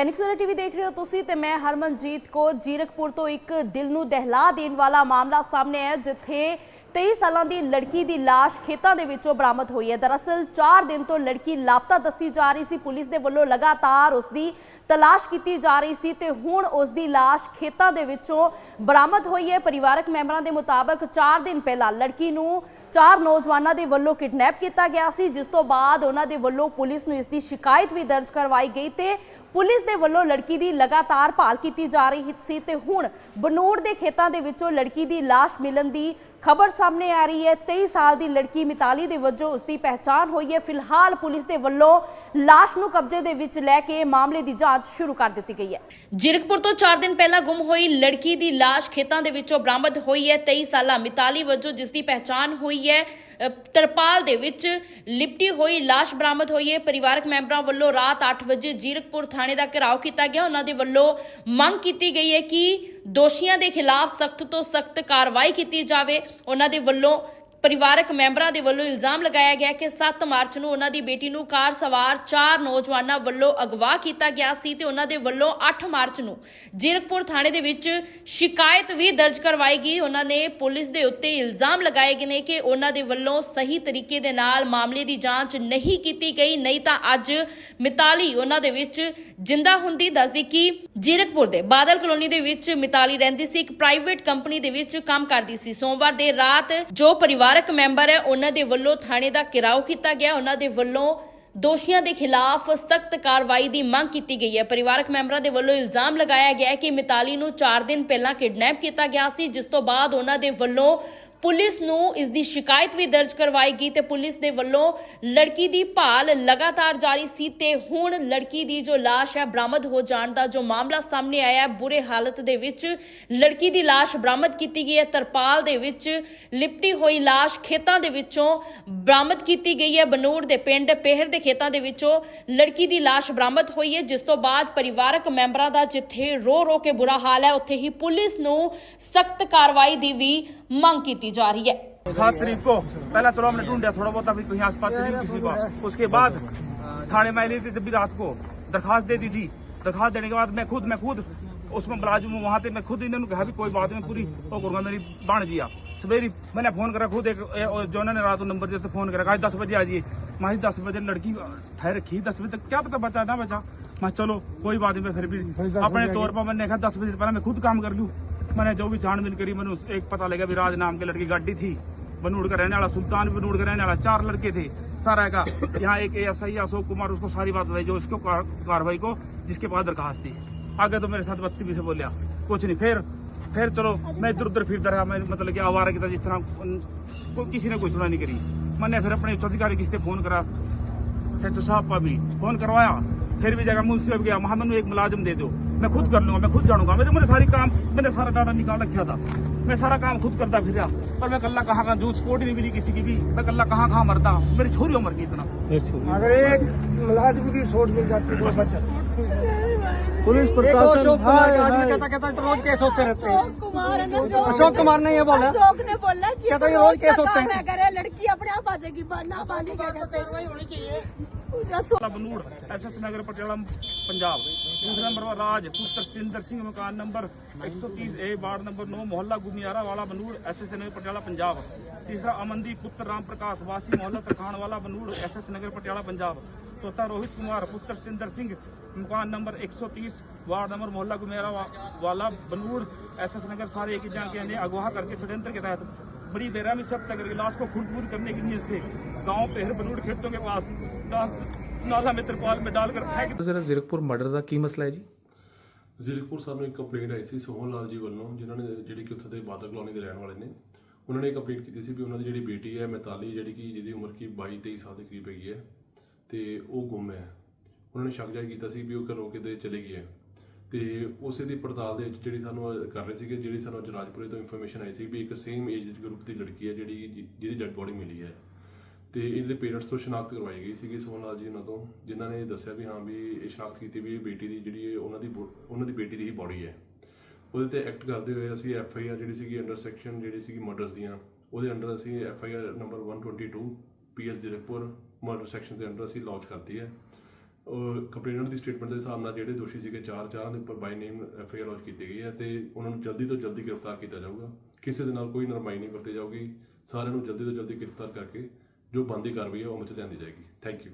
ਸੈਨਿਕ ਸਵੇਰਾ ਟੀਵੀ ਦੇਖ ਰਹੇ ਹੋ ਤੁਸੀਂ ਤੇ ਮੈਂ ਹਰਮਨਜੀਤ ਕੌਰ ਜੀਰਕਪੁਰ ਤੋਂ ਇੱਕ ਦਿਲ ਨੂੰ ਦਹਿਲਾ ਦੇਣ ਵਾਲਾ ਮਾਮਲਾ ਸਾਹਮਣੇ ਆਇਆ, ਜਿੱਥੇ 23 ਸਾਲਾਂ ਦੀ ਲੜਕੀ ਦੀ ਲਾਸ਼ ਖੇਤਾਂ ਦੇ ਵਿੱਚੋਂ ਬਰਾਮਦ ਹੋਈ ਹੈ। ਦਰਅਸਲ 4 ਦਿਨ ਤੋਂ ਲੜਕੀ ਲਾਪਤਾ ਦੱਸੀ ਜਾ ਰਹੀ ਸੀ। ਪੁਲਿਸ ਦੇ ਵੱਲੋਂ ਲਗਾਤਾਰ ਉਸ ਦੀ ਤਲਾਸ਼ ਕੀਤੀ ਜਾ ਰਹੀ ਸੀ ਤੇ ਹੁਣ ਉਸ ਦੀ ਲਾਸ਼ ਖੇਤਾਂ ਦੇ ਵਿੱਚੋਂ ਬਰਾਮਦ ਹੋਈ ਹੈ। ਪਰਿਵਾਰਕ ਮੈਂਬਰਾਂ ਦੇ ਮੁਤਾਬਕ 4 ਦਿਨ ਪਹਿਲਾਂ ਲੜਕੀ ਨੂੰ ਚਾਰ ਨੌਜਵਾਨਾਂ ਦੇ ਵੱਲੋਂ ਕਿਡਨੈਪ ਕੀਤਾ ਗਿਆ ਸੀ, ਜਿਸ ਤੋਂ ਬਾਅਦ ਉਹਨਾਂ ਦੇ ਵੱਲੋਂ ਪੁਲਿਸ ਨੂੰ ਇਸ ਦੀ ਸ਼ਿਕਾਇਤ ਵੀ ਦਰਜ ਕਰਵਾਈ ਗਈ ਤੇ ਪੁਲਿਸ ਦੇ ਵੱਲੋਂ ਲੜਕੀ ਦੀ ਲਗਾਤਾਰ ਭਾਲ ਕੀਤੀ ਜਾ ਰਹੀ ਸੀ ਤੇ ਹੁਣ ਬਨੂੜ ਦੇ ਖੇਤਾਂ ਦੇ ਵਿੱਚੋਂ ਲੜਕੀ ਦੀ ਲਾਸ਼ ਮਿਲਣ ਦੀ ਖਬਰ ਸਾਹਮਣੇ ਆ ਰਹੀ ਹੈ 23 ਸਾਲ ਦੀ ਲੜਕੀ ਮਿਤਾਲੀ ਦੇ ਵਜੋਂ ਉਸ ਦੀ ਪਹਿਚਾਣ ਹੋਈ ਹੈ। ਫਿਲਹਾਲ ਪੁਲਿਸ ਦੇ ਵੱਲੋਂ ਲਾਸ਼ ਨੂੰ ਕਬਜ਼ੇ ਦੇ ਵਿੱਚ ਲੈ ਕੇ ਮਾਮਲੇ ਦੀ ਜਾਂਚ ਸ਼ੁਰੂ ਕਰ ਦਿੱਤੀ ਗਈ ਹੈ। ਜਿਰਕਪੁਰ ਤੋਂ 4 ਦਿਨ ਪਹਿਲਾਂ ਗੁੰਮ ਹੋਈ ਲੜਕੀ ਦੀ ਲਾਸ਼ ਖੇਤਾਂ ਦੇ ਵਿੱਚੋਂ ਬਰਾਮਦ ਹੋਈ ਹੈ। 23 ਸਾਲਾ ਮਿਤਾਲੀ ਵਜੋਂ ਜਿਸ ਦੀ ਪਹਿਚਾਣ ਹੋਈ ਹੈ। ਤਰਪਾਲ ਦੇ ਵਿੱਚ ਲਿਪਟੀ ਹੋਈ, ਲਾਸ਼ ਬਰਾਮਦ ਹੋਈ ਹੈ। ਪਰਿਵਾਰਕ ਮੈਂਬਰਾਂ ਵੱਲੋਂ ਰਾਤ 8 ਵਜੇ ਜੀਰਕਪੁਰ ਥਾਣੇ ਦਾ ਘਿਰਾਓ ਕੀਤਾ ਗਿਆ। ਉਹਨਾਂ ਦੇ ਵੱਲੋਂ ਮੰਗ ਕੀਤੀ ਗਈ ਹੈ ਕਿ ਦੋਸ਼ੀਆਂ ਦੇ ਖਿਲਾਫ ਸਖਤ ਤੋਂ ਸਖਤ ਕਾਰਵਾਈ ਕੀਤੀ ਜਾਵੇ। ਉਹਨਾਂ ਦੇ ਵੱਲੋਂ ਪਰਿਵਾਰਕ ਮੈਂਬਰਾਂ ਦੇ ਵੱਲੋਂ ਇਲਜ਼ਾਮ ਲਗਾਇਆ ਗਿਆ ਕਿ 7 ਮਾਰਚ ਨੂੰ ਉਹਨਾਂ ਦੀ ਬੇਟੀ ਨੂੰ ਕਾਰ ਸਵਾਰ ਚਾਰ ਨੌਜਵਾਨਾਂ ਵੱਲੋਂ ਅਗਵਾ ਕੀਤਾ ਗਿਆ ਸੀ ਤੇ ਉਹਨਾਂ ਦੇ ਵੱਲੋਂ 8 ਮਾਰਚ ਨੂੰ ਜੀਰਕਪੁਰ ਥਾਣੇ ਦੇ ਵਿੱਚ ਸ਼ਿਕਾਇਤ ਵੀ ਦਰਜ ਕਰਵਾਈ ਗਈ। ਉਹਨਾਂ ਨੇ ਪੁਲਿਸ ਦੇ ਉੱਤੇ ਇਲਜ਼ਾਮ ਲਗਾਏ ਗਏ ਨੇ ਕਿ ਉਹਨਾਂ ਦੇ ਵੱਲੋਂ ਸਹੀ ਤਰੀਕੇ ਦੇ ਨਾਲ ਮਾਮਲੇ ਦੀ ਜਾਂਚ ਨਹੀਂ ਕੀਤੀ ਗਈ। ਨਹੀਂ ਤਾਂ ਅੱਜ ਮਿਤਾਲੀ ਉਹਨਾਂ ਦੇ ਵਿੱਚ ਜਿੰਦਾ ਹੁੰਦੀ ਦੱਸਦੀ ਕਿ ਜੀਰਕਪੁਰ ਦੇ ਬਾਦਲ ਕਲੋਨੀ ਦੇ ਵਿੱਚ ਮਿਤਾਲੀ ਰਹਿੰਦੀ ਸੀ। ਇੱਕ ਪ੍ਰਾਈਵੇਟ ਕੰਪਨੀ ਦੇ ਵਿੱਚ ਕੰਮ ਕਰਦੀ ਸੀ। ਸੋਮਵਾਰ ਦੇ ਰਾਤ ਜੋ ਪਰਿਵਾਰ ਪਰਿਵਾਰਕ ਮੈਂਬਰ ਹੈ। ਉਹਨਾਂ ਦੇ ਵੱਲੋਂ ਥਾਣੇ ਦਾ ਘਿਰਾਓ ਕੀਤਾ ਗਿਆ। ਉਹਨਾਂ ਦੇ ਵੱਲੋਂ ਦੋਸ਼ੀਆਂ ਦੇ ਖਿਲਾਫ ਸਖਤ ਕਾਰਵਾਈ ਦੀ ਮੰਗ ਕੀਤੀ ਗਈ ਹੈ। ਪਰਿਵਾਰਕ ਮੈਂਬਰਾਂ ਦੇ ਵੱਲੋਂ ਇਲਜ਼ਾਮ ਲਗਾਇਆ ਗਿਆ ਹੈ ਕਿ ਮਿਤਾਲੀ ਨੂੰ 4 ਦਿਨ ਪਹਿਲਾਂ ਕਿਡਨੈਪ ਕੀਤਾ ਗਿਆ ਸੀ, ਜਿਸ ਤੋਂ ਬਾਅਦ ਉਹਨਾਂ ਦੇ ਵੱਲੋਂ ਪੁਲਿਸ ਨੂੰ ਇਸ ਦੀ ਸ਼ਿਕਾਇਤ ਵੀ ਦਰਜ ਕਰਵਾਈ ਗਈ ਤੇ ਪੁਲਿਸ ਦੇ ਵੱਲੋਂ ਲੜਕੀ ਦੀ ਭਾਲ ਲਗਾਤਾਰ ਜਾਰੀ ਸੀ ਤੇ ਹੁਣ ਲੜਕੀ ਦੀ ਜੋ ਲਾਸ਼ ਹੈ, ਬਰਾਮਦ ਹੋ ਜਾਣ ਦਾ ਜੋ ਮਾਮਲਾ ਸਾਹਮਣੇ ਆਇਆ ਹੈ, ਬੁਰੇ ਹਾਲਤ ਦੇ ਵਿੱਚ ਲੜਕੀ ਦੀ ਲਾਸ਼ ਬਰਾਮਦ ਕੀਤੀ ਗਈ ਹੈ, ਤਰਪਾਲ ਦੇ ਵਿੱਚ ਲਿਪਟੀ ਹੋਈ ਲਾਸ਼ ਖੇਤਾਂ ਦੇ ਵਿੱਚੋਂ ਬਰਾਮਦ ਕੀਤੀ ਗਈ ਹੈ। ਬਨੂੜ ਦੇ ਪਿੰਡ ਪਹਿਰ ਦੇ ਖੇਤਾਂ ਦੇ ਵਿੱਚੋਂ ਲੜਕੀ ਦੀ ਲਾਸ਼ ਬਰਾਮਦ ਹੋਈ ਹੈ, ਜਿਸ ਤੋਂ ਬਾਅਦ ਪਰਿਵਾਰਕ ਮੈਂਬਰਾਂ ਦਾ ਜਿੱਥੇ ਰੋ ਰੋ ਕੇ ਬੁਰਾ ਹਾਲ ਹੈ, ਉੱਥੇ ਹੀ ਪੁਲਿਸ ਨੂੰ ਸਖਤ ਕਾਰਵਾਈ ਦੀ ਵੀ ਮੰਗ ਕੀਤੀ की जा रही है सात तरीक को पहला चलो हमने ढूंढा थोड़ा बहुत अभी कहीं आस पास किसी का उसके बाद थाने में आई थी जब भी रात को दरखास्त दे दी थी दरखास्त देने के बाद मैं खुद मैं खुद उसमें मुलाजिम हूँ वहाँ से मैं खुद इन्होंने कहा भी कोई बात नहीं पूरी वो करूँगा मेरी बाण जिया सवेरी मैंने फोन करा खुद एक जो ने रात को नंबर दिया फोन करा आज दस बजे आ जाइए माही दस बजे लड़की ठहर रखी दस बजे तक क्या पता बचा ना बचा मैं चलो कोई बात नहीं मैं फिर भी अपने तौर पर मैंने कहा दस बजे पहले मैं खुद काम कर लूँ मैंने जो भी छानबीन करी मैंने एक पता लगा भी राज नाम की लड़की गाड़ी थी। बनूड़ का रहने वाला सुल्तान बनूड़ का रहने वाला चार लड़के थे। सारा का यहाँ एक एस आई अशोक कुमार उसको सारी बात बताई जो इसको कार्रवाई को जिसके पास दरखास्त थी। आगे तो मेरे साथ भी से बोलिया कुछ नहीं फिर फिर चलो मैं इधर उधर फिरता रहा मैं मतलब कि आवारा की तरह जिस तरह को, किसी ने कोई सुना नहीं करी। मैंने फिर अपने उच्च अधिकारी किससे फ़ोन करा सचिव साहब का भी फ़ोन करवाया। फिर भी जगह मुंशी गया वहाँ मैंने एक मुलाजिम दे दो मैं खुद कर लूँगा मैं खुद जानूँगा मेरे मैंने सारी काम मैंने सारा डाटा निकाल रखा था मैं सारा काम खुद करता फिर पर मैं कल्ला कहाँ कहाँ जूस स्पोर्ट नहीं मिली किसी की भी मैं कल्ला कहाँ कहाँ मरता मेरी छोरी उम्र की इतना। अगर एक मुलाजिम की सोच मिल जाती तो बचत पुलिस प्रशासन तो रोज केस होते रहते हैं। अशोक कुमार है ना जो अशोक कुमार ने ये बोला। अशोक ने बोला कि कहता रोज रोज केस होते हैं। लड़की अपने आप आ जाएगी ना बांधी क्या कहते हैं अशोक बनूड़ एस एस नगर पटियाला पंजाब दूसरा नंबर पर राज पुत्र सतिंदर सिंह मकान नंबर 130 ए वार्ड नंबर 9 मोहल्ला गुमियारा वाला बनूड़ एस एस नगर पटियाला पंजाब तीसरा अमनदीप पुत्र राम प्रकाश वासी मोहल्ला तरखान वाला बनूड़ एस एस नगर पटियाला पंजाब चौथा रोहित कुमार पुत्र सतिंदर सिंह मकान नंबर 130 वार्ड नंबर मोहल्ला गुमियारा वा, वाला बनूड़ एस एस नगर सारे एक ही जान के इन्हें अगवा करके षड्यंत्र के तहत बड़ी बेरहमी से हत्या करके लाश को खुदबूर करने की नीयत से गांव पेहर बनूड़ खेतों के पास ना- नाला में तिरपाल में डालकर फेंक ਜ਼ਰਾ ਜ਼ੀਰਕਪੁਰ ਮਰਡਰ ਦਾ ਕੀ ਮਸਲਾ ਹੈ ਜੀ ਜ਼ਿਲਕਪੁਰ ਸਾਨੂੰ ਇੱਕ ਕੰਪਲੇਂਟ ਆਈ ਸੀ ਸੋਹਣ ਲਾਲ ਜੀ ਵੱਲੋਂ ਜਿਨ੍ਹਾਂ ਨੇ ਜਿਹੜੀ ਕਿ ਉੱਥੇ ਦੇ ਬਾਦਲ ਕਲੋਨੀ ਦੇ ਰਹਿਣ ਵਾਲੇ ਨੇ ਉਹਨਾਂ ਨੇ ਕੰਪਲੇਂਟ ਕੀਤੀ ਸੀ ਵੀ ਉਹਨਾਂ ਦੀ ਜਿਹੜੀ ਬੇਟੀ ਹੈ ਮਿਤਾਲੀ ਜਿਹੜੀ ਕਿ ਜਿਹਦੀ ਉਮਰ ਕੀ 22 23 ਸਾਲ ਦੇ ਕਰੀਬ ਹੈਗੀ ਹੈ ਤੇ ਉਹ ਗੁੰਮ ਹੈ ਉਹਨਾਂ ਨੇ ਸ਼ੱਕ ਜ਼ਾਹਿਰ ਕੀਤਾ ਸੀ ਵੀ ਉਹ ਘਰੋਂ ਕਿਤੇ ਚਲੀ ਗਈ ਹੈ ਤੇ ਉਸੇ ਦੀ ਪੜਤਾਲ ਦੇ ਵਿੱਚ ਜਿਹੜੀ ਸਾਨੂੰ ਅੱਜ ਕਰ ਰਹੇ ਸੀਗੇ ਜਿਹੜੀ ਸਾਨੂੰ ਅੱਜ ਰਾਜਪੁਰੇ ਤੋਂ ਇਨਫੋਰਮੇਸ਼ਨ ਆਈ ਸੀ ਵੀ ਇੱਕ ਸੇਮ ਏਜ ਗਰੁੱਪ ਦੀ ਲੜਕੀ ਹੈ ਜਿਹੜੀ ਜਿ- ਜਿਹਦੀ ਡੈੱਡ ਬੋਡੀ ਮਿਲੀ ਹੈ ਤੇ ਇਹਦੇ ਪੇਰੈਂਟਸ ਤੋਂ ਸ਼ਨਾਖਤ ਕਰਵਾਈ ਗਈ ਸੀਗੀ ਸੋਨਾਲ ਜੀ ਉਹਨਾਂ ਤੋਂ, ਜਿਨ੍ਹਾਂ ਨੇ ਦੱਸਿਆ ਵੀ ਹਾਂ ਵੀ ਇਹ ਸ਼ਨਾਖਤ ਕੀਤੀ ਵੀ ਇਹ ਬੇਟੀ ਦੀ ਜਿਹੜੀ ਉਹਨਾਂ ਦੀ ਉਹਨਾਂ ਦੀ ਬੇਟੀ ਦੀ ਹੀ ਬੋਡੀ ਹੈ। ਉਹਦੇ ਤੇ ਐਕਟ ਕਰਦੇ ਹੋਏ ਅਸੀਂ ਐਫ ਆਈ ਆਰ ਜਿਹੜੀ ਸੀਗੀ ਅੰਡਰ ਸੈਕਸ਼ਨ ਜਿਹੜੀ ਸੀਗੀ ਮਰਡਰਸ ਦੀਆਂ, ਉਹਦੇ ਅੰਡਰ ਅਸੀਂ F I R number 122 PS Zilhepur murder section ਦੇ ਅੰਡਰ ਅਸੀਂ ਲਾਂਚ ਕਰਤੀ ਹੈ। ਕੰਪਲੇਨਰ ਦੀ ਸਟੇਟਮੈਂਟ ਦੇ ਹਿਸਾਬ ਨਾਲ ਜਿਹੜੇ ਦੋਸ਼ੀ ਸੀਗੇ ਚਾਰ ਚਾਰਾਂ ਦੇ ਉੱਪਰ by name F I R launch ਕੀਤੀ ਗਈ ਹੈ ਤੇ ਉਹਨਾਂ ਨੂੰ ਜਲਦੀ ਤੋਂ ਜਲਦੀ ਗ੍ਰਿਫਤਾਰ ਕੀਤਾ ਜਾਊਗਾ। ਕਿਸੇ ਦੇ ਨਾਲ ਕੋਈ ਨਰਮਾਈ ਨਹੀਂ ਵਰਤੀ ਜਾਊਗੀ। ਸਾਰਿਆਂ ਨੂੰ ਜਲਦੀ ਤੋਂ ਜਲਦੀ ਗ੍ਰਿਫਤਾਰ ਕਰਕੇ ਜੋ ਬੰਦੀ ਕਾਰਵਾਈ ਹੈ ਉਹ ਅਮਲ 'ਚ ਲਿਆਂਦੀ ਜਾਏਗੀ। Thank you